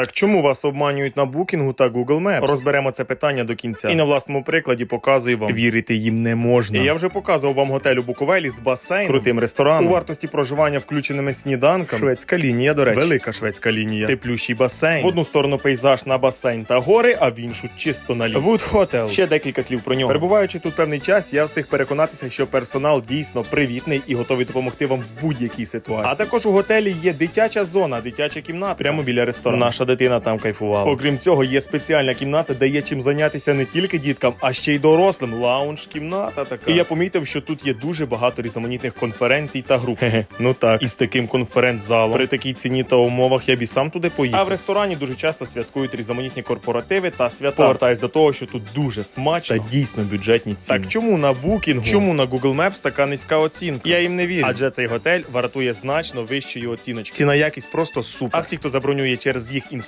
Так чому вас обманюють на букінгу та Google Maps? Розберемо це питання до кінця. І на власному прикладі показую вам. Вірити їм не можна. І я вже показував вам готель у Буковелі з басейном, крутим рестораном. У вартості проживання включеними сніданками. Шведська лінія, до речі. Велика шведська лінія. Теплющий басейн. В одну сторону пейзаж на басейн та гори, а в іншу чисто на ліс. Wood Hotel. Ще декілька слів про нього. Перебуваючи тут певний час, я встиг переконатися, що персонал дійсно привітний і готовий допомогти вам в будь-якій ситуації. А також у готелі є дитяча зона, дитяча кімната прямо біля ресторану. Наша дитина там кайфувала. Окрім цього, є спеціальна кімната, де є чим зайнятися не тільки діткам, а ще й дорослим. Лаунж кімната така. І я помітив, що тут є дуже багато різноманітних конференцій та груп. Хе-хе, ну так, і з таким конференц-залом. При такій ціні та умовах я б і сам туди поїхав. А в ресторані дуже часто святкують різноманітні корпоративи та свята. Повертаюсь до того, що тут дуже смачно та дійсно бюджетні ціни. Так чому на букінгу? Чому на Google Maps така низька оцінка? Я їм не вірю. Адже цей готель вартує значно вищої оціночки. Ціна якість просто супер. А всі, хто забронює через їх